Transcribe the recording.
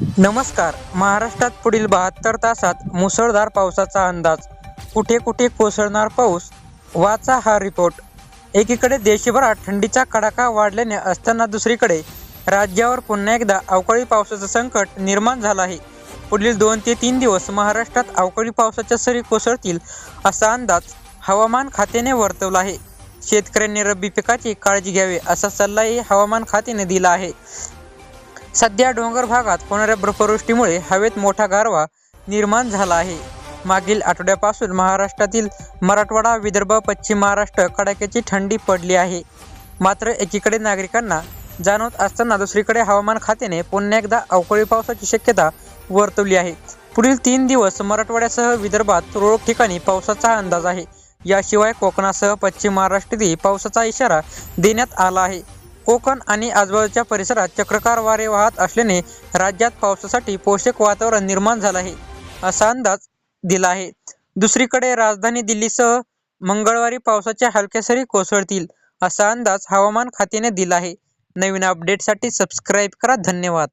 नमस्कार. महाराष्ट्रात पुढील बहात्तर तासात मुसळधार पावसाचा अंदाज. कुठे कुठे कोसळणार पाऊस? वाचा हा रिपोर्ट. एकीकडे देशभरात थंडीचा कडाका वाढल्याने असताना दुसरीकडे राज्यावर पुन्हा एकदा अवकाळी पावसाचं संकट निर्माण झालं आहे. पुढील दोन ते तीन दिवस महाराष्ट्रात अवकाळी पावसाच्या सरी कोसळतील असा अंदाज हवामान खात्याने वर्तवला आहे. शेतकऱ्यांनी रब्बी पिकाची काळजी घ्यावी असा सल्लाही हवामान खात्याने दिला आहे. सध्या डोंगर भागात होणाऱ्या बर्फवृष्टीमुळे हवेत मोठा गारवा निर्माण झाला आहे. मागील आठवड्यापासून महाराष्ट्रातील मराठवाडा विदर्भ पश्चिम महाराष्ट्र कडाक्याची थंडी पडली आहे. मात्र एकीकडे नागरिकांना जाणवत असताना दुसरीकडे हवामान खात्याने पुन्हा एकदा अवकाळी पावसाची शक्यता वर्तवली आहे. पुढील तीन दिवस मराठवाड्यासह विदर्भात तुरळक ठिकाणी पावसाचा अंदाज आहे. याशिवाय कोकणासह पश्चिम महाराष्ट्रातही पावसाचा इशारा देण्यात आला आहे. कोकण आणि आजूबाजूच्या परिसरात चक्रकार वारे वाहत असल्याने राज्यात पावसासाठी पोषक वातावरण निर्माण झालं आहे असा अंदाज दिला आहे. दुसरीकडे राजधानी दिल्लीसह मंगळवारी पावसाच्या हलक्या सरी कोसळतील असा अंदाज हवामान खात्याने दिला आहे. नवीन अपडेटसाठी सबस्क्राईब करा. धन्यवाद.